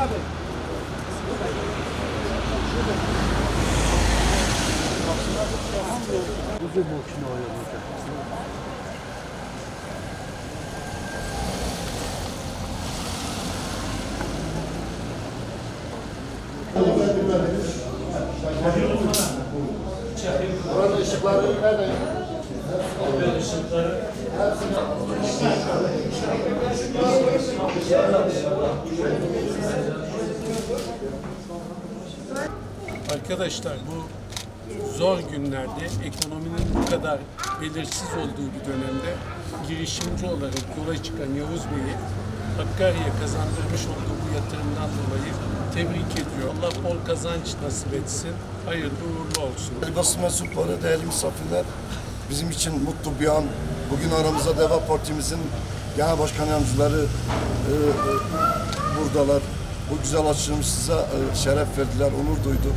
abi. Kuzu boşuna oynayacak. Buranın ışıkları nerede? Buranın ışıkları. Hepsini. Arkadaşlar bu zor günlerde ekonominin bu kadar belirsiz olduğu bir dönemde girişimci olarak yola çıkan Yavuz Bey'i Hakkari'ye kazandırmış olduğu bu yatırımdan dolayı tebrik ediyor. Allah bol kazanç nasip etsin. Hayırlı uğurlu olsun. Basın mensupları, değerli misafirler, bizim için mutlu bir an. Bugün aramızda Deva Partimizin genel başkan yardımcıları e, e, buradalar. Bu güzel açılımımıza e, şeref verdiler, onur duyduk.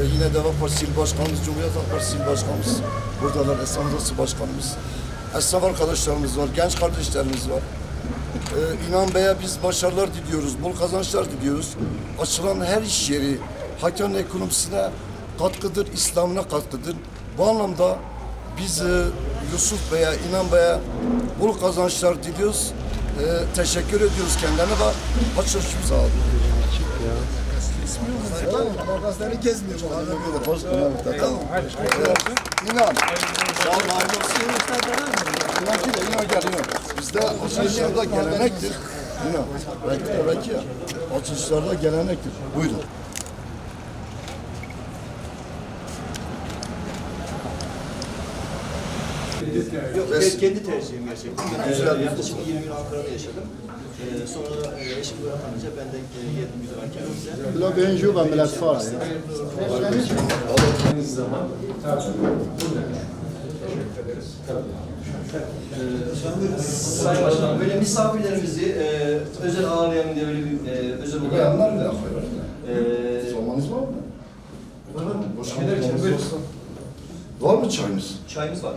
E, yine Deva Partisi İl Başkanımız, Cumhuriyet Halk Partisi İl Başkanımız buradalar. Esnaf Odası Başkanımız. Esnaf arkadaşlarımız var, genç kardeşlerimiz var. Ee, İnan Bey'e biz başarılar diliyoruz, bol kazançlar diliyoruz. Açılan her iş yeri Hakkari'nin ekonomisine katkıdır, İslam'ına katkıdır. Bu anlamda biz e, Yusuf Bey'e, İnan Bey'e bol kazançlar diliyoruz. Ee, teşekkür ediyoruz kendilerine ve açılışımıza aldık. Gazeteni gezmiyor bu arada böyle. Başkanım, tamam. İnan. Sağ. İnan ki de inan gel inan. Bizde açılışlarda gelenektir. İnan. Belki de belki gelenektir. Buyurun. Yok, kendi tercihim gerçekten. Ben Güzel. e, yaklaşık 20 yıl Ankara'da yaşadım. E, sonra e, eşim bırakınca ben de e, geldim güzel Ankara'ya. La benziyor ben biraz fara ya. Sayın Başkanım, böyle misafirlerimizi e, özel ağırlayalım diye böyle bir e, özel olarak... Bayanlar ne yapıyor? E, Sormanız var mı? Var mı? Boş olsa. Var mı çayınız? çayımız var.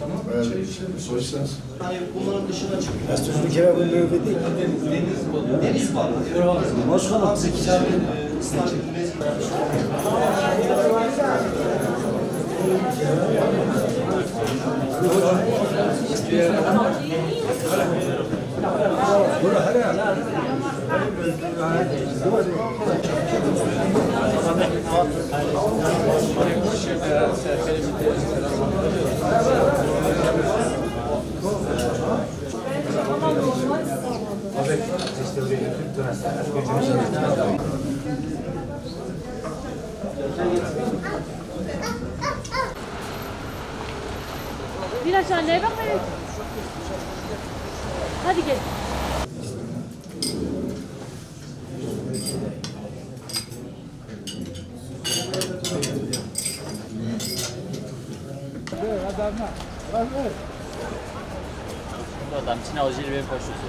Tamam. Ee, soy isteriz. Hani bunların dışına çıkıyor. Bir kere bu mevki değil. Deniz balığı. Deniz balığı. Başkanım. Zeki Çağrı, e, İstanbul Mezgin. Biraz anneye bak hele. Hadi gel. Adam için alcıyla benim koşuyorsun.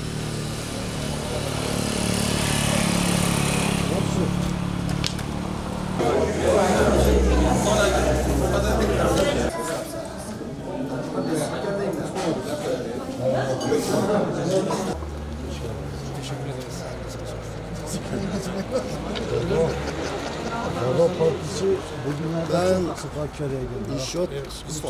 Deva Partisi bugünlerde Ben çok sık Hakkari'ye geldi. İnşaat